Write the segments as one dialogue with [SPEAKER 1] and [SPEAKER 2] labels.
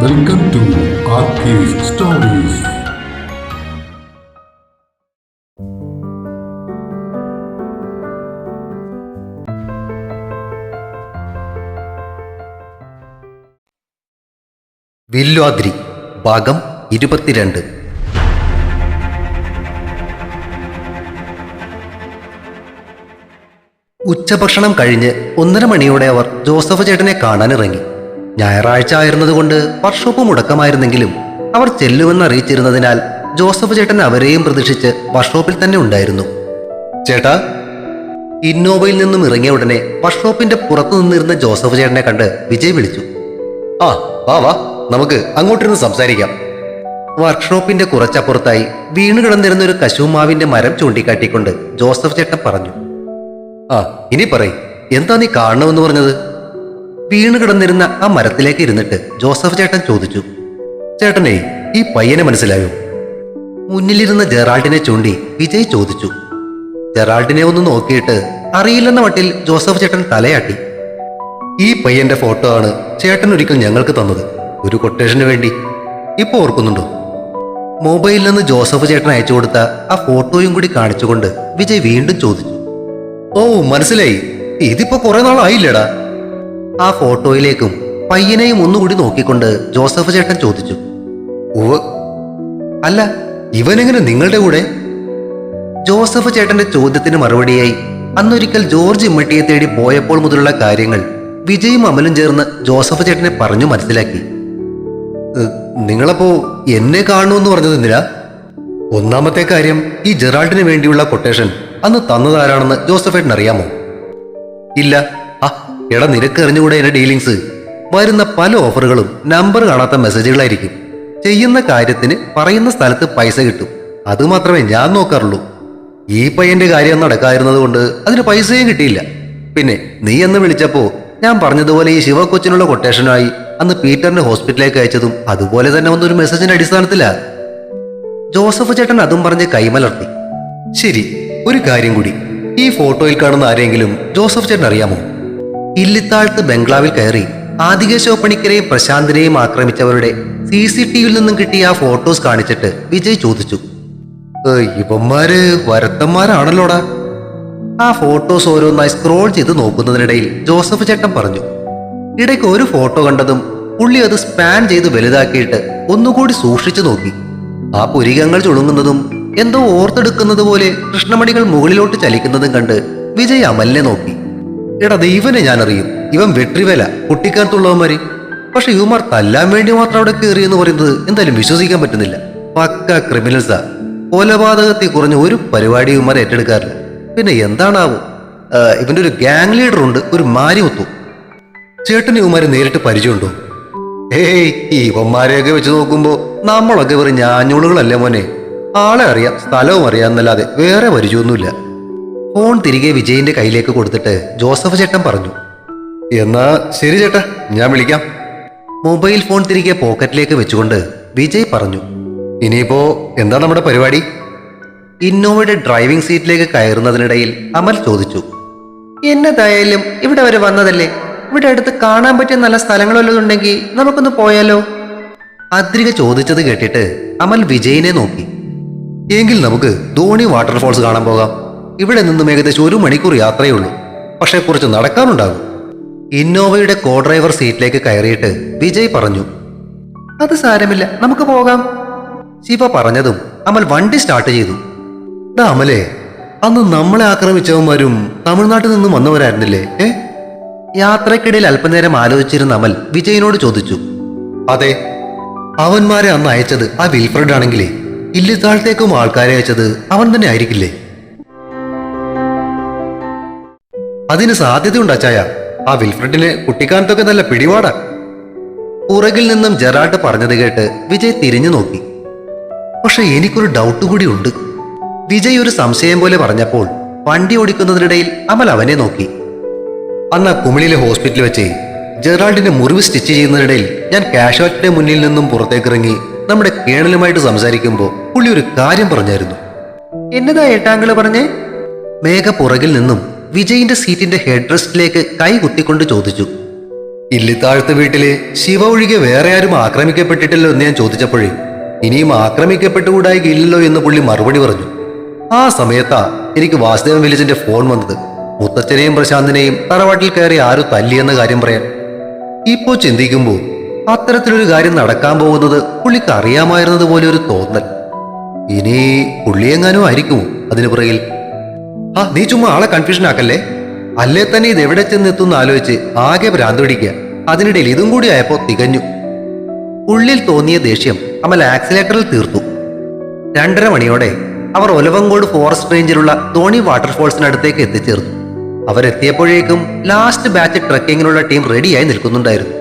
[SPEAKER 1] Welcome to stories
[SPEAKER 2] Vilwadri ഭാഗം ഇരുപത്തിരണ്ട്. ഉച്ചഭക്ഷണം കഴിഞ്ഞ് ഒന്നര മണിയോടെ അവർ ജോസഫ് ചേട്ടനെ കാണാനിറങ്ങി. ഞായറാഴ്ച ആയിരുന്നതുകൊണ്ട് വർക്ക്ഷോപ്പ് മുടക്കമായിരുന്നെങ്കിലും അവർ ചെല്ലുമെന്ന് അറിയിച്ചിരുന്നതിനാൽ ജോസഫ് ചേട്ടൻ അവരെയും പ്രതീക്ഷിച്ച് വർക്ക്ഷോപ്പിൽ തന്നെ ഉണ്ടായിരുന്നു. ചേട്ടാ ഇന്നോവയിൽ നിന്നും ഇറങ്ങിയ ഉടനെ വർക്ക്ഷോപ്പിന്റെ പുറത്തു നിന്നിരുന്ന ജോസഫ് ചേട്ടനെ കണ്ട് വിജയ് വിളിച്ചു. ആ വാ വാ നമുക്ക് അങ്ങോട്ടിരുന്ന് സംസാരിക്കാം. വർക്ക്ഷോപ്പിന്റെ കുറച്ചപ്പുറത്തായി വീണ് കിടന്നിരുന്ന ഒരു കശുമാവിന്റെ മരം ചൂണ്ടിക്കാട്ടിക്കൊണ്ട് ജോസഫ് ചേട്ടൻ പറഞ്ഞു. ആ ഇനി പറയ് എന്താ നീ കാണണമെന്ന് പറഞ്ഞത്? വീണു കിടന്നിരുന്ന ആ മരത്തിലേക്ക് ഇരുന്നിട്ട് ജോസഫ് ചേട്ടൻ ചോദിച്ചു ചേട്ടനെ ഈ പയ്യനെ മനസ്സിലായോ? മുന്നിലിരുന്ന ജെറാൾഡിനെ ചൂണ്ടി വിജയ് ചോദിച്ചു. ജെറാൾഡിനെ ഒന്ന് നോക്കിയിട്ട് അറിയില്ലെന്ന മട്ടിൽ ജോസഫ് ചേട്ടൻ തലയാട്ടി. ഈ പയ്യന്റെ ഫോട്ടോ ആണ് ചേട്ടൻ ഒരിക്കൽ ഞങ്ങൾക്ക് തന്നത്. ഒരു കൊട്ടേഷന് വേണ്ടി. ഇപ്പോൾ ഓർക്കുന്നുണ്ടോ? മൊബൈലിൽ നിന്ന് ജോസഫ് ചേട്ടൻ അയച്ചു കൊടുത്ത ആ ഫോട്ടോയും കൂടി കാണിച്ചുകൊണ്ട് വിജയ് വീണ്ടും ചോദിച്ചു ഓ മനസ്സിലായി. ഇതിപ്പോ കുറെ നാളായില്ലേടാ. ആ ഫോട്ടോയിലേക്കും പയ്യനെയും ഒന്നുകൂടി നോക്കിക്കൊണ്ട് ജോസഫ് ചേട്ടൻ ചോദിച്ചു. ഉവ് അല്ല ഇവനെങ്ങനെ നിങ്ങളുടെ കൂടെ? ജോസഫ് ചേട്ടന്റെ ചോദ്യത്തിന് മറുപടിയായി അന്നൊരിക്കൽ ജോർജ് ഇമ്മട്ടിയെ തേടി പോയപ്പോൾ മുതലുള്ള കാര്യങ്ങൾ വിജയും അമലും ചേർന്ന് ജോസഫ് ചേട്ടനെ പറഞ്ഞു മനസ്സിലാക്കി. "ഏഹ്, നിങ്ങളപ്പോ എന്നെ കാണുമെന്ന് പറഞ്ഞത് എന്തിനാ? ഒന്നാമത്തെ കാര്യം ഈ ജെറാൾഡിന് വേണ്ടിയുള്ള കൊട്ടേഷൻ അന്ന് തന്നതാരാണെന്ന് ജോസഫ് ചേട്ടൻ അറിയാമോ ഇല്ല. എടാ നിനക്ക് അറിഞ്ഞുകൂടെ എന്റെ ഡീലിങ്സ്? വരുന്ന പല ഓഫറുകളും നമ്പർ കാണാത്ത മെസ്സേജുകളായിരിക്കും. ചെയ്യുന്ന കാര്യത്തിന് പറയുന്ന സ്ഥലത്ത് പൈസ കിട്ടും. അത് മാത്രമേ ഞാൻ നോക്കാറുള്ളൂ. ഈ പയ്യന്റെ കാര്യം നടക്കാതിരുന്നത് കൊണ്ട് അതിന് പൈസയും കിട്ടിയില്ല. പിന്നെ നീ എന്ന് വിളിച്ചപ്പോ ഞാൻ പറഞ്ഞതുപോലെ ഈ ശിവകൊച്ചിനുള്ള കൊട്ടേഷനായി അന്ന് പീറ്ററിനെ ഹോസ്പിറ്റലിലേക്ക് അയച്ചതും അതുപോലെ തന്നെ വന്നൊരു മെസ്സേജിന്റെ അടിസ്ഥാനത്തിലാ. ജോസഫ് ചേട്ടൻ അതും പറഞ്ഞ് കൈമലർത്തി. ശരി ഒരു കാര്യം കൂടി. ഈ ഫോട്ടോയിൽ കാണുന്ന ആരെങ്കിലും ജോസഫ് ചേട്ടൻ അറിയാമോ? ഇല്ലിത്താഴത്ത് ബംഗ്ലാവിൽ കയറി ആദിക ശോപ്പണിക്കരെയും പ്രശാന്തിനെയും ആക്രമിച്ചവരുടെ സി സി ടി വിയിൽ നിന്നും കിട്ടിയ ആ ഫോട്ടോസ് കാണിച്ചിട്ട് വിജയ് ചോദിച്ചു "ഏ, ഇവന്മാര് വരത്തന്മാരാണല്ലോടാ ആ ഫോട്ടോസ് ഓരോന്നായി സ്ക്രോൾ ചെയ്ത് നോക്കുന്നതിനിടയിൽ ജോസഫ് ചേട്ടൻ പറഞ്ഞു ഇടയ്ക്ക് ഒരു ഫോട്ടോ കണ്ടതും പുള്ളി അത് സ്പാൻ ചെയ്ത് വലുതാക്കിയിട്ട് ഒന്നുകൂടി സൂക്ഷിച്ചു നോക്കി. ആ പുരികങ്ങൾ ചുളുങ്ങുന്നതും എന്തോ ഓർത്തെടുക്കുന്നത് പോലെ കൃഷ്ണമണികൾ മുകളിലോട്ട് ചലിക്കുന്നതും കണ്ട് വിജയ് അമലിനെ നോക്കി. എടാ ദൈവനെ ഞാൻ അറിയും ഇവൻ വെട്രിവേല കുട്ടിക്കാലത്തുള്ളവന്മാര്. പക്ഷെ ഇവന്മാർ തല്ലാൻ വേണ്ടി മാത്രം അവിടെ കയറി എന്ന് പറയുന്നത് എന്തായാലും വിശ്വസിക്കാൻ പറ്റുന്നില്ല. പക്ക ക്രിമിനൽസാ കൊലപാതകത്തിൽ കുറഞ്ഞ ഒരു പരിപാടി ഇവന്മാർ ഏറ്റെടുക്കാറില്ല. പിന്നെ എന്താണാവും? ഇവന്റെ ഒരു ഗാങ് ലീഡർ ഉണ്ട് ഒരു മാരി മാരിമുത്തു ചേട്ടന് ഇവന്മാരെ നേരിട്ട് പരിചയമുണ്ടോ? ഏയ് ഇവന്മാരെയൊക്കെ വെച്ച് നോക്കുമ്പോ നമ്മളൊക്കെ വെറും ഞാഞ്ഞൂളുകളല്ലേ മോനെ. ആളെ അറിയാം സ്ഥലവും അറിയാം എന്നല്ലാതെ വേറെ പരിചയമൊന്നുമില്ല. ഫോൺ തിരികെ വിജയിന്റെ കയ്യിലേക്ക് കൊടുത്തിട്ട് ജോസഫ് ചേട്ടൻ പറഞ്ഞു. എന്നാ ശരി ചേട്ടാ ഞാൻ വിളിക്കാം. മൊബൈൽ ഫോൺ തിരികെ പോക്കറ്റിലേക്ക് വെച്ചുകൊണ്ട് വിജയ് പറഞ്ഞു. ഇനിയിപ്പോ എന്താ നമ്മുടെ പരിപാടി? ഇന്നോവയുടെ ഡ്രൈവിംഗ് സീറ്റിലേക്ക് കയറുന്നതിനിടയിൽ അമൽ ചോദിച്ചു. എന്നതായാലും ഇവിടെ വരെ വന്നതല്ലേ? ഇവിടെ അടുത്ത് കാണാൻ പറ്റിയ നല്ല സ്ഥലങ്ങളുള്ളതുണ്ടെങ്കിൽ നമുക്കൊന്ന് പോയാലോ? അദ്രിക ചോദിച്ചത് കേട്ടിട്ട് അമൽ വിജയിനെ നോക്കി. എങ്കിൽ നമുക്ക് ധോണി വാട്ടർഫോൾസ് കാണാൻ പോകാം. ഇവിടെ നിന്നും ഏകദേശം ഒരു മണിക്കൂർ യാത്രയേ ഉള്ളൂ പക്ഷെ കുറച്ച് നടക്കാനുണ്ടാകും. ഇന്നോവയുടെ കോ ഡ്രൈവർ സീറ്റിലേക്ക് കയറിയിട്ട് വിജയ് പറഞ്ഞു അത് സാരമില്ല നമുക്ക് പോകാം. ശിവ പറഞ്ഞതും അമൽ വണ്ടി സ്റ്റാർട്ട് ചെയ്തു. ഡാ അമലേ അന്ന് നമ്മളെ ആക്രമിച്ചവന്മാരും തമിഴ്നാട്ടിൽ നിന്നും വന്നവരായിരുന്നില്ലേ ഏ? യാത്രക്കിടയിൽ അല്പനേരം ആലോചിച്ചിരുന്ന അമൽ വിജയനോട് ചോദിച്ചു അതെ അവന്മാരെ അന്ന് അയച്ചത് ആ വിൽഫ്രഡ് ആണെങ്കിലേ ഇല്ലിത്താഴത്തേക്കും ആൾക്കാരെ അയച്ചത് അവൻ തന്നെ ആയിരിക്കില്ലേ? അതിന് സാധ്യതയുണ്ട് അച്ചായ. ആ വിൽഫ്രഡിന് കുട്ടിക്കാലത്തൊക്കെ നല്ല പിടിപാടാ. പുറകിൽ നിന്നും ജെറാൾഡ് പറഞ്ഞത് കേട്ട് വിജയ് തിരിഞ്ഞു നോക്കി. പക്ഷെ എനിക്കൊരു ഡൗട്ട് കൂടി ഉണ്ട്. വിജയ് ഒരു സംശയം പോലെ പറഞ്ഞപ്പോൾ വണ്ടി ഓടിക്കുന്നതിനിടയിൽ അമൽ അവനെ നോക്കി. അന്ന് ആ കുമിളിലെ ഹോസ്പിറ്റലിൽ വെച്ച് ജെറാൾഡിന്റെ മുറിവ് സ്റ്റിച്ച് ചെയ്യുന്നതിനിടയിൽ ഞാൻ കാഷ്വാലിറ്റിയുടെ മുന്നിൽ നിന്നും പുറത്തേക്കിറങ്ങി നമ്മുടെ കേണലുമായിട്ട് സംസാരിക്കുമ്പോൾ പുള്ളി ഒരു കാര്യം പറഞ്ഞായിരുന്നു. എന്നതാ ഏട്ടാങ്കൾ പറഞ്ഞേ? മേഘ പുറകിൽ നിന്നും വിജയിന്റെ സീറ്റിന്റെ ഹെഡ് റെസ്റ്റിലേക്ക് കൈ കുത്തിക്കൊണ്ട് ചോദിച്ചു. ഇല്ലിത്താഴത്ത് വീട്ടിലെ ശിവ ഒഴികെ വേറെ ആരും ആക്രമിക്കപ്പെട്ടിട്ടില്ലോ എന്ന് ഞാൻ ചോദിച്ചപ്പോഴേ ഇനിയും ആക്രമിക്കപ്പെട്ടുകൂടായില്ലല്ലോ എന്ന് പുള്ളി മറുപടി പറഞ്ഞു. ആ സമയത്താ എനിക്ക് വാസുദേവൻ വില്ലേജിന്റെ ഫോൺ വന്നത്. മുത്തച്ഛനെയും പ്രശാന്തിനെയും തറവാട്ടിൽ കയറി ആരും തല്ലിയെന്ന കാര്യം പറയാൻ. ഇപ്പോ ചിന്തിക്കുമ്പോൾ അത്തരത്തിലൊരു കാര്യം നടക്കാൻ പോകുന്നത് പുള്ളിക്ക് അറിയാമായിരുന്നത് പോലെ ഒരു തോന്നൽ. ഇനി പുള്ളിയെങ്ങാനും ആയിരിക്കുമോ അതിനു പുറകിൽ? ആ നീ ചുമ്മാ ആളെ കൺഫ്യൂഷൻ ആക്കല്ലേ? അല്ലേ തന്നെ ഇത് എവിടെ ചെന്നെത്തുന്ന ആലോചിച്ച് ആകെ ഭ്രാന്ത് പിടിക്കുക. അതിനിടയിൽ ഇതും കൂടി ആയപ്പോ തികഞ്ഞു. ഉള്ളിൽ തോന്നിയ ദേഷ്യം അമൽ ആക്സിലേറ്ററിൽ തീർത്തു. രണ്ടര മണിയോടെ അവർ ഒലവങ്കോട് ഫോറസ്റ്റ് റേഞ്ചിലുള്ള ധോണി വാട്ടർഫോൾസിനടുത്തേക്ക് എത്തിച്ചേർന്നു. അവരെത്തിയപ്പോഴേക്കും ലാസ്റ്റ് ബാച്ച് ട്രക്കിങ്ങിനുള്ള ടീം റെഡിയായി നിൽക്കുന്നുണ്ടായിരുന്നു.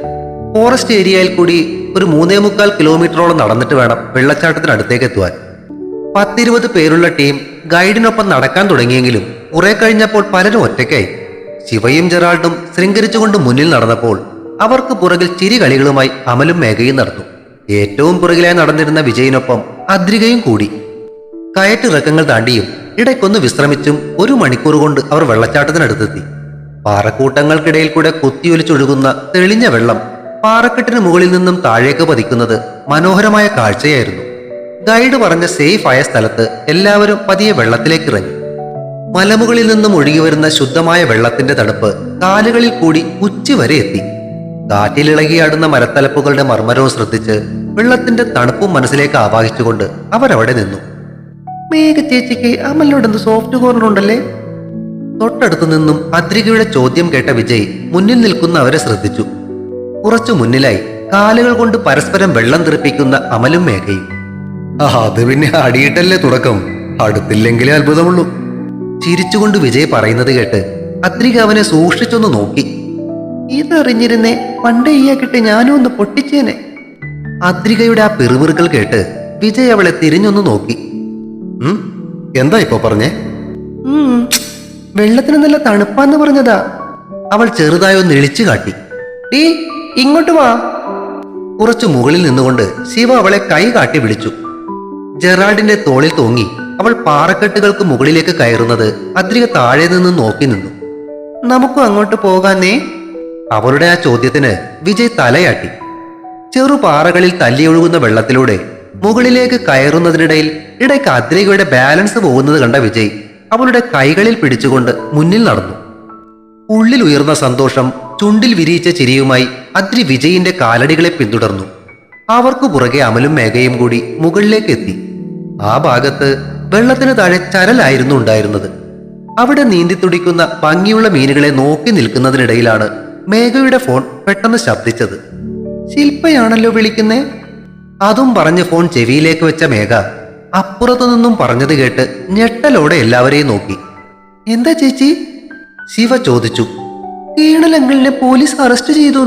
[SPEAKER 2] ഫോറസ്റ്റ് ഏരിയയിൽ കൂടി ഒരു മൂന്നേ മുക്കാൽ കിലോമീറ്ററോളം നടന്നിട്ട് വേണം വെള്ളച്ചാട്ടത്തിനടുത്തേക്ക് എത്തുവാൻ. പത്തിരുപത് പേരുള്ള ടീം ഗൈഡിനൊപ്പം നടക്കാൻ തുടങ്ങിയെങ്കിലും കുറെ കഴിഞ്ഞപ്പോൾ പലരും ഒറ്റയ്ക്കായി. ശിവയും ജെറാൾഡും ശൃംഗരിച്ചുകൊണ്ട് മുന്നിൽ നടന്നപ്പോൾ അവർക്ക് പുറകിൽ ചിരികളികളുമായി അമലും മേഘയും നടന്നു. ഏറ്റവും പുറകിലായി നടന്നിരുന്ന വിജയിനൊപ്പം അദ്രികയും കൂടി. കയറ്റിറക്കങ്ങൾ താണ്ടിയും ഇടയ്ക്കൊന്ന് വിശ്രമിച്ചും ഒരു മണിക്കൂർ കൊണ്ട് അവർ വെള്ളച്ചാട്ടത്തിനടുത്തെത്തി. പാറക്കൂട്ടങ്ങൾക്കിടയിൽ കൂടെ കുത്തിയൊലിച്ചൊഴുകുന്ന തെളിഞ്ഞ വെള്ളം പാറക്കെട്ടിന് മുകളിൽ നിന്നും താഴേക്ക് പതിക്കുന്നത് മനോഹരമായ കാഴ്ചയായിരുന്നു. ഗൈഡ് പറഞ്ഞ സേഫ് ആയ സ്ഥലത്ത് എല്ലാവരും പതിയെ വെള്ളത്തിലേക്ക് ഇറങ്ങി. മലമുകളിൽ നിന്നും ഒഴുകി വരുന്ന ശുദ്ധമായ വെള്ളത്തിന്റെ തണുപ്പ് കാലുകളിൽ കൂടി ഉച്ചി വരെ എത്തി. കാറ്റിലിളകിയാടുന്ന മരത്തലപ്പുകളുടെ മർമ്മരവും ശ്രദ്ധിച്ച് വെള്ളത്തിന്റെ തണുപ്പും മനസ്സിലേക്ക് ആവാഹിച്ചുകൊണ്ട് അവരവിടെ നിന്നു. മേഘ ചേച്ചിക്ക് അമലിനോട് സോഫ്റ്റ് കോർണർ ഉണ്ടല്ലേ? തൊട്ടടുത്തു നിന്നും അദ്രികയുടെ ചോദ്യം കേട്ട വിജയ് മുന്നിൽ നിൽക്കുന്ന അവരെ ശ്രദ്ധിച്ചു. കുറച്ചു മുന്നിലായി കാലുകൾ കൊണ്ട് പരസ്പരം വെള്ളം തെറിപ്പിക്കുന്ന അമലും മേഘയും. അത് പിന്നെ അടിയിട്ടല്ലേ തുടക്കം. അടുത്തില്ലെങ്കിലേ അത്ഭുതമുള്ളൂ. ചിരിച്ചുകൊണ്ട് വിജയ് പറയുന്നത് കേട്ട് അത്രിക അവനെ സൂക്ഷിച്ചൊന്ന് നോക്കി. ഇതറിഞ്ഞിരുന്നേ പണ്ടേ ഈയാക്കിട്ട് ഞാനും ഒന്ന് പൊട്ടിച്ചേനെ. അദ്രികയുടെ ആ പിറുപിറുകൾ കേട്ട് വിജയ് അവളെ തിരിഞ്ഞൊന്ന് നോക്കി. എന്താ ഇപ്പൊ പറഞ്ഞേ? വെള്ളത്തിന് നല്ല തണുപ്പാന്ന് പറഞ്ഞതാ. അവൾ ചെറുതായി ഒന്ന് കാട്ടി. ടീ ഇങ്ങോട്ട് വാ. കുറച്ചു മുകളിൽ നിന്നുകൊണ്ട് ശിവ അവളെ കൈ കാട്ടി വിളിച്ചു. ജെറാൾഡിന്റെ തോളിൽ തൂങ്ങി അവൾ പാറക്കെട്ടുകൾക്ക് മുകളിലേക്ക് കയറുന്നത് അദ്രിക താഴെ നിന്ന് നോക്കി നിന്നു. നമുക്കും അങ്ങോട്ട് പോകാന്നേ? അവളുടെ ആ ചോദ്യത്തിന് വിജയ് തലയാട്ടി. ചെറു പാറകളിൽ തല്ലിയൊഴുകുന്ന വെള്ളത്തിലൂടെ മുകളിലേക്ക് കയറുന്നതിനിടയിൽ ഇടയ്ക്ക് അദ്രികയുടെ ബാലൻസ് പോകുന്നത് കണ്ട വിജയ് അവളുടെ കൈകളിൽ പിടിച്ചുകൊണ്ട് മുന്നിൽ നടന്നു. ഉള്ളിൽ ഉയർന്ന സന്തോഷം ചുണ്ടിൽ വിരിയിച്ച ചിരിയുമായി അദ്രി വിജയിന്റെ കാലടികളെ പിന്തുടർന്നു. അവർക്കു പുറകെ അമലും മേഘയും കൂടി മുകളിലേക്ക് എത്തി. ആ ഭാഗത്ത് വെള്ളത്തിന് താഴെ ചരലായിരുന്നു ഉണ്ടായിരുന്നത്. അവിടെ നീന്തി തുടിക്കുന്ന ഭംഗിയുള്ള മീനുകളെ നോക്കി നിൽക്കുന്നതിനിടയിലാണ് മേഘയുടെ ഫോൺ പെട്ടെന്ന് ശബ്ദിച്ചത്. ശില്പയാണല്ലോ വിളിക്കുന്നേ? അതും പറഞ്ഞ് ഫോൺ ചെവിയിലേക്ക് വെച്ച മേഘ അപ്പുറത്തു നിന്നും പറഞ്ഞത് കേട്ട് ഞെട്ടലോടെ എല്ലാവരെയും നോക്കി. എന്താ ചേച്ചി? ശിവ ചോദിച്ചു. കീണലങ്ങളിനെ പോലീസ് അറസ്റ്റ് ചെയ്തു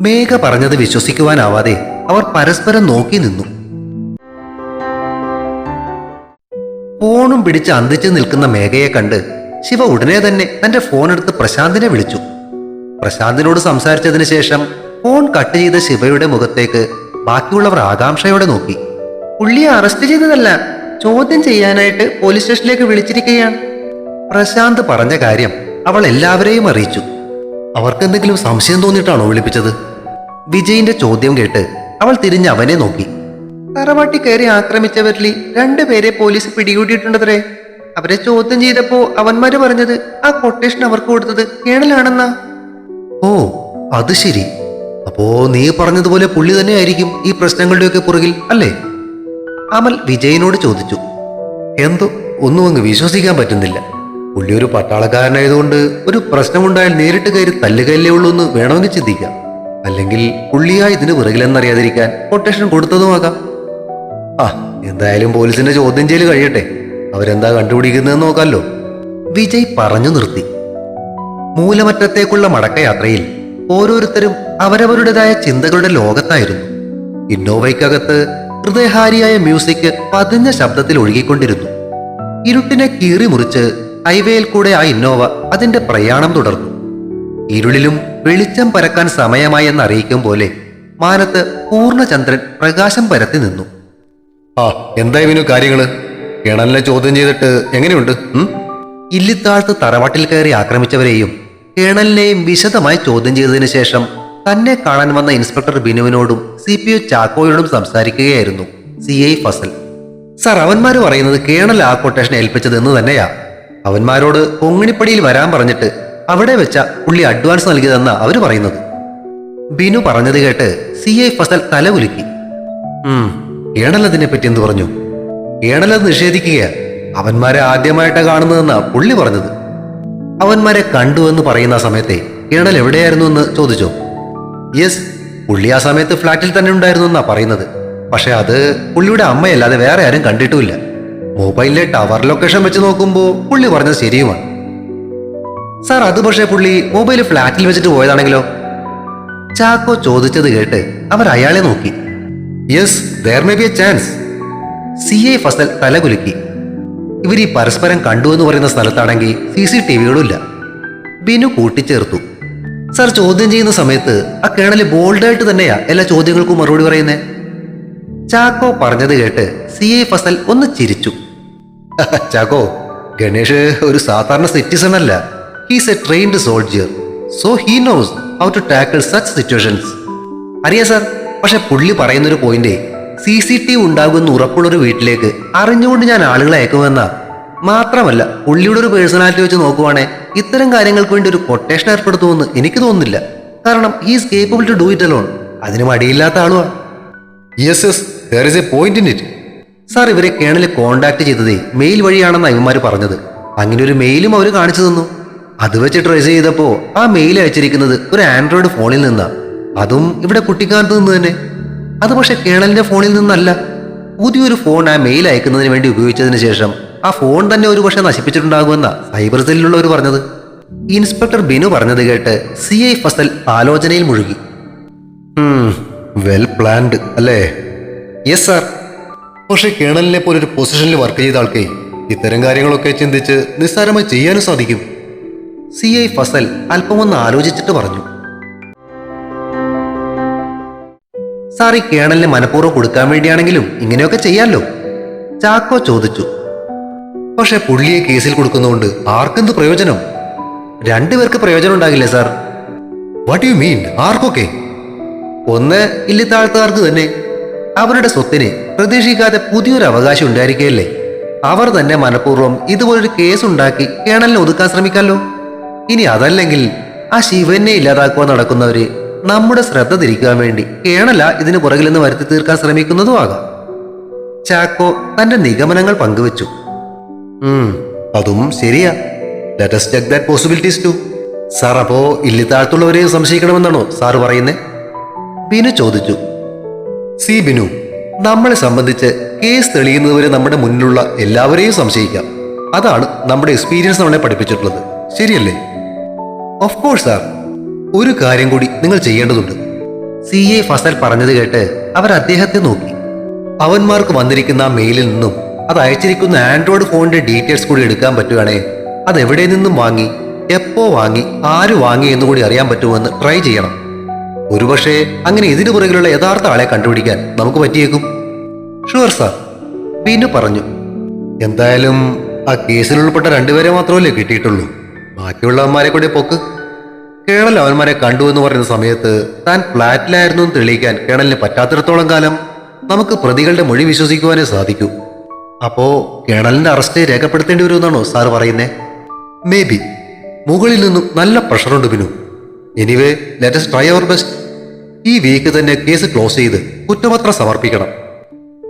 [SPEAKER 2] മേഘ പറഞ്ഞത് വിശ്വസിക്കുവാനാവാതെ അവർ പരസ്പരം നോക്കി നിന്നു. ഫോണും പിടിച്ച് അന്തിച്ചു നിൽക്കുന്ന മേഘയെ കണ്ട് ശിവ ഉടനെ തന്നെ തന്റെ ഫോൺ എടുത്ത് പ്രശാന്തിനെ വിളിച്ചു. പ്രശാന്തിനോട് സംസാരിച്ചതിന് ശേഷം ഫോൺ കട്ട് ചെയ്ത ശിവയുടെ മുഖത്തേക്ക് ബാക്കിയുള്ളവർ ആകാംക്ഷയോടെ നോക്കി. പുള്ളിയെ അറസ്റ്റ് ചെയ്തതല്ല ചോദ്യം ചെയ്യാനായിട്ട് പോലീസ് സ്റ്റേഷനിലേക്ക് വിളിച്ചിരിക്കുകയാണ് പ്രശാന്ത് പറഞ്ഞ കാര്യം അവൾ എല്ലാവരെയും അറിയിച്ചു. അവർക്കെന്തെങ്കിലും സംശയം തോന്നിയിട്ടാണോ വിളിപ്പിച്ചത്? വിജയിന്റെ ചോദ്യം കേട്ട് അവൾ തിരിഞ്ഞ് അവനെ നോക്കി. തറവാട്ടി കയറി ആക്രമിച്ചവരിൽ രണ്ടുപേരെ പോലീസ് പിടികൂടിയിട്ടുണ്ടത്രേ. അവരെ ചോദ്യം ചെയ്തപ്പോ അവന്മാര് പറഞ്ഞത് ആ കൊട്ടേഷൻ അവർക്ക് കൊടുത്തത് കേണലാണെന്നാ. ഓ അത് ശരി. അപ്പോ നീ പറഞ്ഞതുപോലെ പുള്ളി തന്നെയായിരിക്കും ഈ പ്രശ്നങ്ങളുടെയൊക്കെ പുറകിൽ അല്ലേ? അമൽ വിജയനോട് ചോദിച്ചു. എന്തോ ഒന്നും അങ്ങ് വിശ്വസിക്കാൻ പറ്റുന്നില്ല. പുള്ളി ഒരു പട്ടാളക്കാരനായതുകൊണ്ട് ഒരു പ്രശ്നമുണ്ടായാൽ നേരിട്ട് കയറി തല്ലുകയല്ലേ ഉള്ളൂ എന്ന് വേണമെങ്കിൽ ചിന്തിക്കാം. അല്ലെങ്കിൽ പുള്ളിയായി ഇതിന് പുറകിലെന്നറിയാതിരിക്കാൻ കൊട്ടേഷൻ കൊടുത്തതുമാകാം ആ എന്തായാലും പോലീസിന്റെ ചോദ്യം ചെയ്യൽ കഴിയട്ടെ. അവരെന്താ കണ്ടുപിടിക്കുന്നതെന്ന് നോക്കാമല്ലോ വിജയ് പറഞ്ഞു നിർത്തി. മൂലമറ്റത്തേക്കുള്ള മടക്കയാത്രയിൽ ഓരോരുത്തരും അവരവരുടേതായ ചിന്തകളുടെ ലോകത്തായിരുന്നു. ഇന്നോവയ്ക്കകത്ത് ഹൃദയഹാരിയായ മ്യൂസിക് പതിഞ്ഞ ശബ്ദത്തിൽ ഒഴുകിക്കൊണ്ടിരുന്നു. ഇരുട്ടിനെ കീറി മുറിച്ച് ഹൈവേയിൽ കൂടെ ആ ഇന്നോവ അതിന്റെ പ്രയാണം തുടർന്നു. ഇരുളിലും വെളിച്ചം പരക്കാൻ സമയമായി എന്നറിയിക്കും പോലെ മാനത്ത് പൂർണചന്ദ്രൻ പ്രകാശം പരത്തി നിന്നു. ആ എന്താ ഇവനു കാര്യങ്ങൾ? കിണലിനെ ചോദ്യം ചെയ്തിട്ട് എങ്ങനെയുണ്ട്? ഇല്ലിത്താഴ്ത്ത് തറവാട്ടിൽ കയറി ആക്രമിച്ചവരെയും കേണലിനെയും വിശദമായി ചോദ്യം ചെയ്തതിനു ശേഷം തന്നെ കാണാൻ വന്ന ഇൻസ്പെക്ടർ ബിനുവിനോടും സി പി ഒ ചാക്കോയോടും സംസാരിക്കുകയായിരുന്നു സി ഐ ഫസൽ. സാർ അവന്മാര് പറയുന്നത് കേണൽ ആ കൊട്ടേഷൻ ഏൽപ്പിച്ചത് എന്ന് തന്നെയാ. അവന്മാരോട് കൊങ്ങിണിപ്പടിയിൽ വരാൻ പറഞ്ഞിട്ട് അവിടെ വെച്ച പുള്ളി അഡ്വാൻസ് നൽകിയതെന്നാ അവർ പറയുന്നത്. ബിനു പറഞ്ഞത് കേട്ട് സി ഐ ഫസൽ തലകുലുക്കി. ഉം കേണൽ പറ്റി എന്ത് പറഞ്ഞു? ഏടലത് നിഷേധിക്കുക അവന്മാരെ ആദ്യമായിട്ട് കാണുന്നതെന്നാ പുള്ളി പറഞ്ഞത്. അവന്മാരെ കണ്ടു എന്ന് പറയുന്ന സമയത്തെ ഏടൽ എവിടെയായിരുന്നു എന്ന് ചോദിച്ചോ? യെസ് പുള്ളി ആ സമയത്ത് ഫ്ലാറ്റിൽ തന്നെ ഉണ്ടായിരുന്നു എന്നാ പറയുന്നത്. പക്ഷെ അത് പുള്ളിയുടെ അമ്മയല്ലാതെ വേറെ ആരും കണ്ടിട്ടുമില്ല. മൊബൈലിലെ ടവർ ലൊക്കേഷൻ വെച്ച് നോക്കുമ്പോൾ പുള്ളി പറഞ്ഞത് ശരിയുമാണ്. സാർ അത് പക്ഷേ പുള്ളി മൊബൈൽ ഫ്ലാറ്റിൽ വെച്ചിട്ട് പോയതാണെങ്കിലോ? ചാക്കോ ചോദിച്ചത് കേട്ട് അവർ അയാളെ നോക്കി. Yes there may be a chance C I Fazal തലകുലുക്കി. ഇവർ ഈ പരസ്പരം കണ്ടു എന്ന് പറയുന്ന സ്ഥലത്താണെങ്കിൽ സി സി ടി വികളുമില്ല. ബിനു കൂട്ടിച്ചേർത്തു. സാർ ചോദ്യം ചെയ്യുന്ന സമയത്ത് ആ കേണൽ ബോൾഡായിട്ട് തന്നെയാ എല്ലാ ചോദ്യങ്ങൾക്കും മറുപടി പറയുന്നേ. ചാക്കോ പറഞ്ഞത് കേട്ട് സി എ ഫസൽ ഒന്ന് ചിരിച്ചു. ചാക്കോ ഗണേഷ് ഒരു സാധാരണ സിറ്റിസൺ അല്ല. He's a trained soldier so he knows how to tackle such situations അറിയാം സാർ? പക്ഷെ പുള്ളി പറയുന്നൊരു point C C T V ഉണ്ടാകുമെന്ന് ഉറപ്പുള്ളൊരു വീട്ടിലേക്ക് അറിഞ്ഞുകൊണ്ട് ഞാൻ ആളുകളെ അയക്കുമെന്നാ. മാത്രമല്ല പുള്ളിയുടെ ഒരു പേഴ്സണാലിറ്റി വെച്ച് നോക്കുവാണെ ഇത്തരം കാര്യങ്ങൾക്ക് വേണ്ടി ഒരു കൊട്ടേഷൻ ഏർപ്പെടുത്തുമെന്ന് എനിക്ക് തോന്നുന്നില്ല. കാരണം he's capable to do it alone അതിന് മടിയില്ലാത്ത ആളുമാണ് yes yes there is a point in it sir ഇവരെ കേണൽ കോണ്ടാക്ട് ചെയ്തതേ മെയിൽ വഴിയാണെന്ന് ഇവന്മാർ പറഞ്ഞത്. അങ്ങനെ ഒരു മെയിലും അവർ കാണിച്ചു തന്നു. അത് വെച്ച് ട്രേസ് ചെയ്തപ്പോൾ ആ മെയിൽ അയച്ചിരിക്കുന്നത് ഒരു ആൻഡ്രോയിഡ് ഫോണിൽ നിന്നാ. അതും ഇവിടെ കുട്ടിക്കാലത്ത് നിന്ന് തന്നെ. അത് പക്ഷെ കേണലിന്റെ ഫോണിൽ നിന്നല്ല. പുതിയൊരു ഫോൺ ആ മെയിൽ അയക്കുന്നതിന് വേണ്ടി ഉപയോഗിച്ചതിന് ശേഷം ആ ഫോൺ തന്നെ ഒരു പക്ഷെ നശിപ്പിച്ചിട്ടുണ്ടാകുമെന്നാ സൈബർ സെല്ലിലുള്ളവർ പറഞ്ഞത്. ഇൻസ്പെക്ടർ ബിനു പറഞ്ഞത് കേട്ട് സി ഐ ഫസൽ ആലോചനയിൽ മുഴുകി. വെൽ പ്ലാൻഡ് അല്ലേ? യെസ് സാർ പക്ഷേ കേണലിനെ പോലെ ഒരു പൊസിഷനിൽ വർക്ക് ചെയ്ത ആൾക്കേ ഇത്തരം കാര്യങ്ങളൊക്കെ ചിന്തിച്ച് നിസ്സാരമായി ചെയ്യാനും സാധിക്കും. സി ഐ ഫസൽ അല്പമൊന്ന് ആലോചിച്ചിട്ട് പറഞ്ഞു. സാർ ഈ കേണലിന് മനഃപൂർവം കൊടുക്കാൻ വേണ്ടിയാണെങ്കിലും ഇങ്ങനെയൊക്കെ ചെയ്യാമല്ലോ ചാക്കോ ചോദിച്ചു. പക്ഷെ പുള്ളിയെ കേസിൽ കൊടുക്കുന്നതുകൊണ്ട് ആർക്കെന്ത് പ്രയോജനം? രണ്ടുപേർക്ക് പ്രയോജനം ഉണ്ടാകില്ലേ സാർ വാട്ട് യു മീൻ ആർക്കൊക്കെ? ഒന്ന് ഇല്ലിത്താഴ്ത്തുകാർക്ക് തന്നെ. അവരുടെ സ്വത്തിന് പ്രതീക്ഷിക്കാതെ പുതിയൊരു അവകാശം ഉണ്ടായിരിക്കുകയല്ലേ? അവർ തന്നെ മനഃപൂർവം ഇതുപോലൊരു കേസ് ഉണ്ടാക്കി കേണലിനെ ഒതുക്കാൻ ശ്രമിക്കാമല്ലോ ഇനി അതല്ലെങ്കിൽ ആ ശിവനെ ഇല്ലാതാക്കുവാൻ നടക്കുന്നവര് നമ്മുടെ ശ്രദ്ധ തിരിക്കാൻ വേണ്ടി കേണല ഇതിന് പുറകിൽ നിന്ന് വരുത്തി തീർക്കാൻ ശ്രമിക്കുന്നതും ആകാം. ചാക്കോ തന്റെ നിഗമനങ്ങൾ പങ്കുവച്ചു. അതും ശരിയാ. Check that possibilities too sir അപ്പോ സംശയിക്കണമെന്നാണോ സാറ് പറയുന്നേ? ബിനു ചോദിച്ചു. സി ബിനു നമ്മളെ സംബന്ധിച്ച് കേസ് തെളിയുന്നതുവരെ നമ്മുടെ മുന്നിലുള്ള എല്ലാവരെയും സംശയിക്കാം. അതാണ് നമ്മുടെ എക്സ്പീരിയൻസ് നമ്മളെ പഠിപ്പിച്ചിട്ടുള്ളത്. ശരിയല്ലേ? ഓഫ് കോഴ്സ് സാർ ഒരു കാര്യം കൂടി നിങ്ങൾ ചെയ്യേണ്ടതുണ്ട്. സി എ ഫസൽ പറഞ്ഞത് കേട്ട് അവർ അദ്ദേഹത്തെ നോക്കി. അവന്മാർക്ക് വന്നിരിക്കുന്ന ആ മെയിലിൽ നിന്നും അത് അയച്ചിരിക്കുന്ന ആൻഡ്രോയിഡ് ഫോണിന്റെ ഡീറ്റെയിൽസ് കൂടി എടുക്കാൻ പറ്റുകയാണെങ്കിൽ അത് എവിടെ നിന്നും വാങ്ങി എപ്പോ വാങ്ങി ആര് വാങ്ങി എന്ന് കൂടി അറിയാൻ പറ്റുമെന്ന് ട്രൈ ചെയ്യണം. ഒരുപക്ഷെ അങ്ങനെ ഇതിനു പുറകിലുള്ള യഥാർത്ഥ ആളെ കണ്ടുപിടിക്കാൻ നമുക്ക് പറ്റിയേക്കും. ഷുവർ സാർ ബിനു പറഞ്ഞു എന്തായാലും ആ കേസിൽ ഉൾപ്പെട്ട രണ്ടുപേരെ മാത്രമല്ലേ കിട്ടിയിട്ടുള്ളൂ. ബാക്കിയുള്ളവന്മാരെ കൂടെ പൊക്ക്. കേണൽ അവന്മാരെ കണ്ടു എന്ന് പറയുന്ന സമയത്ത് താൻ ഫ്ലാറ്റിലായിരുന്നു എന്ന് തെളിയിക്കാൻ കേണലിന് പറ്റാത്തിടത്തോളം കാലം നമുക്ക് പ്രതികളുടെ മൊഴി വിശ്വസിക്കുവാനേ സാധിക്കൂ. അപ്പോ കേണലിന്റെ അറസ്റ്റ് രേഖപ്പെടുത്തേണ്ടി വരുമെന്നാണോ സാർ പറയുന്നേ? മേ ബി മുകളിൽ നിന്നും നല്ല പ്രഷറുണ്ട് Binu. Anyway let's try our best ഈ വീക്ക് തന്നെ കേസ് ക്ലോസ് ചെയ്ത് കുറ്റപത്രം സമർപ്പിക്കണം.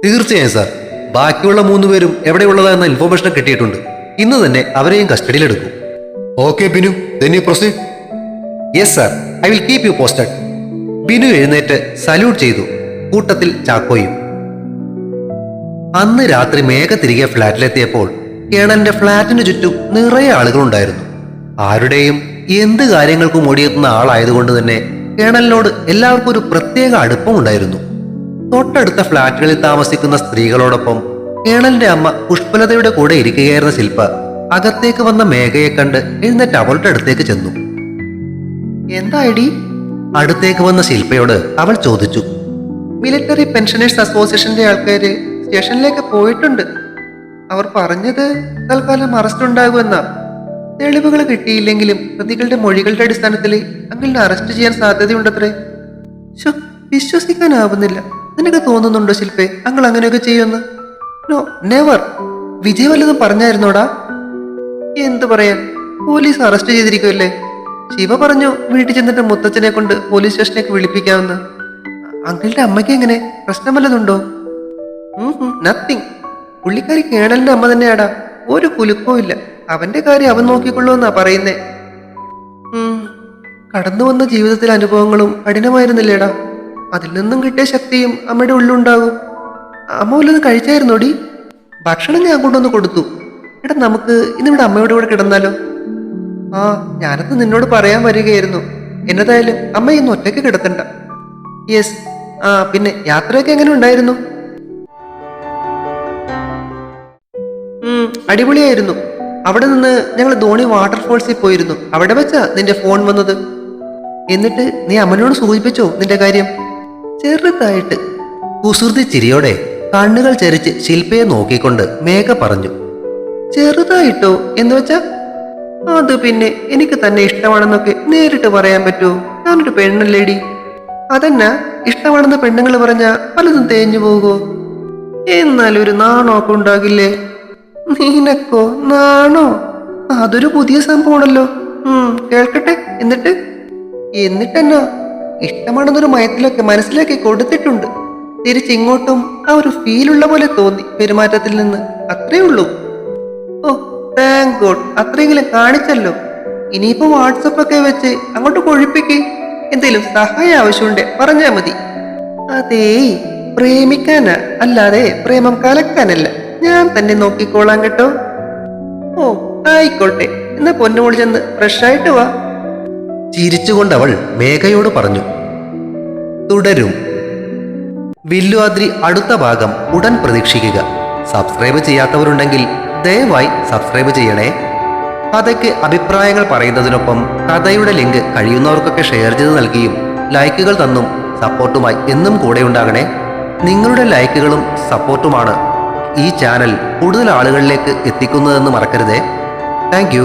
[SPEAKER 2] തീർച്ചയായും സാർ ബാക്കിയുള്ള മൂന്ന് പേരും എവിടെയുള്ളതാണെന്ന ഇൻഫോർമേഷൻ കിട്ടിയിട്ടുണ്ട്. ഇന്ന് തന്നെ അവരെയും കസ്റ്റഡിയിലെടുക്കും okay Binu. You proceed. Yes sir I will keep you posted Binu എഴുന്നേറ്റ് സല്യൂട്ട് ചെയ്തു. കൂട്ടത്തിൽ ചാക്കോയും. അന്ന് രാത്രി മേഘ തിരികെ ഫ്ലാറ്റിലെത്തിയപ്പോൾ കേണന്റെ ഫ്ലാറ്റിന് ചുറ്റും നിറയെ ആളുകളുണ്ടായിരുന്നു. ആരുടെയും എന്ത് കാര്യങ്ങൾക്കും ഓടിയെത്തുന്ന ആളായതുകൊണ്ട് തന്നെ കേണലിനോട് എല്ലാവർക്കും ഒരു പ്രത്യേക അടുപ്പമുണ്ടായിരുന്നു തൊട്ടടുത്ത ഫ്ലാറ്റുകളിൽ താമസിക്കുന്ന സ്ത്രീകളോടൊപ്പം കേണലിന്റെ അമ്മ പുഷ്പലതയുടെ കൂടെ ഇരിക്കുകയായിരുന്ന ശില്പ അകത്തേക്ക് വന്ന മേഘയെ കണ്ട് എഴുന്നേറ്റ് അവളുടെ അടുത്തേക്ക് ചെന്നു. എന്തായിടി? അടുത്തേക്ക് വന്ന ശില്പയോട് അവൾ ചോദിച്ചു. മിലിറ്ററി പെൻഷനേഴ്സ് അസോസിയേഷന്റെ ആൾക്കാര് സ്റ്റേഷനിലേക്ക് പോയിട്ടുണ്ട്. അവർ പറഞ്ഞത് തൽക്കാലം അറസ്റ്റ് ഉണ്ടാകുമെന്നാ. തെളിവുകൾ കിട്ടിയില്ലെങ്കിലും പ്രതികളുടെ മൊഴികളുടെ അടിസ്ഥാനത്തിൽ അങ്കിളിനെ അറസ്റ്റ് ചെയ്യാൻ സാധ്യതയുണ്ടത്രേ. ശോ, വിശ്വസിക്കാനാവുന്നില്ല. നിനക്ക് തോന്നുന്നുണ്ടോ ശില്പേ അങ്ങൾ അങ്ങനെയൊക്കെ ചെയ്യുമെന്ന്? നോ നെവർ വിജയ് വല്ലതും പറഞ്ഞായിരുന്നോടാ? എന്തു പറയാൻ? പോലീസ് അറസ്റ്റ് ചെയ്തിരിക്കുമല്ലേ ശിവ പറഞ്ഞു വീട്ടിൽ ചെന്നിട്ട് മുത്തച്ഛനെ കൊണ്ട് പോലീസ് സ്റ്റേഷനിലേക്ക് വിളിപ്പിക്കാമെന്ന്. അങ്കിളുടെ അമ്മയ്ക്ക് എങ്ങനെ പ്രശ്നം വല്ലതുണ്ടോ നത്തിങ് പുള്ളിക്കാരി കേണലിന്റെ അമ്മ തന്നെയാടാ. ഒരു കുലുക്കവും ഇല്ല. അവന്റെ കാര്യം അവൻ നോക്കിക്കൊള്ളുമെന്നാ പറയുന്നേ. കടന്നു വന്ന ജീവിതത്തിലെ അനുഭവങ്ങളും കഠിനമായിരുന്നില്ലേടാ. അതിൽ നിന്നും കിട്ടിയ ശക്തിയും അമ്മയുടെ ഉള്ളിലുണ്ടാകും. അമ്മ വല്ലതും കഴിച്ചായിരുന്നോടി? ഭക്ഷണം ഞാൻ കൊണ്ടുവന്ന് കൊടുത്തു. എടാ നമുക്ക് ഇന്നിവിടെ അമ്മയുടെ കൂടെ കിടന്നാലോ? ആ ഞാനത് നിന്നോട് പറയാൻ വരികയായിരുന്നു. എന്നതായാലും അമ്മ ഇന്ന് ഒറ്റയ്ക്ക് കിടത്തണ്ട. യെസ് ആ പിന്നെ യാത്രയൊക്കെ എങ്ങനെ ഉണ്ടായിരുന്നു? അടിപൊളിയായിരുന്നു. അവിടെ നിന്ന് ഞങ്ങൾ ധോണി വാട്ടർഫോൾസിൽ പോയിരുന്നു. അവിടെ വെച്ചാ നിന്റെ ഫോൺ വന്നത്. എന്നിട്ട് നീ അമ്മനോട് സൂചിപ്പിച്ചോ നിന്റെ കാര്യം? ചെറുതായിട്ട്. കുസൃതി ചിരിയോടെ കണ്ണുകൾ ചരിച്ച് ശില്പയെ നോക്കിക്കൊണ്ട് മേഘ പറഞ്ഞു. ചെറുതായിട്ടോ എന്ന് വെച്ചാ അത് പിന്നെ എനിക്ക് തന്നെ ഇഷ്ടമാണെന്നൊക്കെ നേരിട്ട് പറയാൻ പറ്റൂ? ഞാനൊരു പെണ്ണല്ലേടി. അതന്നെ ഇഷ്ടമാണെന്ന് പെണ്ണുങ്ങൾ പറഞ്ഞ പലതും തേഞ്ഞു പോകുമോ എന്നാലൊരു നാണമൊക്കെ ഉണ്ടാകില്ലേ? നീനക്കോ? നാണോ? അതൊരു പുതിയ സംഭവമാണല്ലോ. കേൾക്കട്ടെ എന്നിട്ട്? എന്നിട്ടെന്നാ? ഇഷ്ടമാണെന്നൊരു മയത്തിലൊക്കെ മനസ്സിലാക്കി കൊടുത്തിട്ടുണ്ട്. തിരിച്ചിങ്ങോട്ടും ആ ഒരു ഫീലുള്ള പോലെ തോന്നി പെരുമാറ്റത്തിൽ നിന്ന്. അത്രേ ഉള്ളൂ. ഓ താങ്ക് ഗോഡ് അത്രയെങ്കിലും കാണിച്ചല്ലോ. ഇനിയിപ്പോ വാട്സപ്പ് ഒക്കെ വെച്ച് അങ്ങോട്ട് കൊഴിപ്പിക്ക്. എന്തെങ്കിലും സഹായം ആവശ്യമുണ്ട് പറഞ്ഞാ മതി. അതേ പ്രേമിക്കാനാ അല്ലാതെ പ്രേമം കലക്കാനല്ല. ഞാൻ തന്നെ നോക്കിക്കോളാം കേട്ടോ. ഓ ആയിക്കോട്ടെ. എന്നാ പൊന്നുമോൾ ചെന്ന് ഫ്രഷായിട്ട് വാ. ചിരിച്ചുകൊണ്ട് അവൾ മേഘയോട് പറഞ്ഞു. തുടരും. വില്ലുവാദ്രി അടുത്ത ഭാഗം ഉടൻ പ്രതീക്ഷിക്കുക. സബ്സ്ക്രൈബ് ചെയ്യാത്തവരുണ്ടെങ്കിൽ ദയവായി സബ്സ്ക്രൈബ് ചെയ്യണേ. കഥയ്ക്ക് അഭിപ്രായങ്ങൾ പറയുന്നതിനൊപ്പം കഥയുടെ ലിങ്ക് കഴിയുന്നവർക്കൊക്കെ ഷെയർ ചെയ്ത് നൽകിയും ലൈക്കുകൾ തന്നും സപ്പോർട്ടുമായി എന്നും കൂടെ ഉണ്ടാകണേ. നിങ്ങളുടെ ലൈക്കുകളും സപ്പോർട്ടുമാണ് ഈ ചാനൽ കൂടുതൽ ആളുകളിലേക്ക് എത്തിക്കുന്നതെന്ന് മറക്കരുതേ. താങ്ക്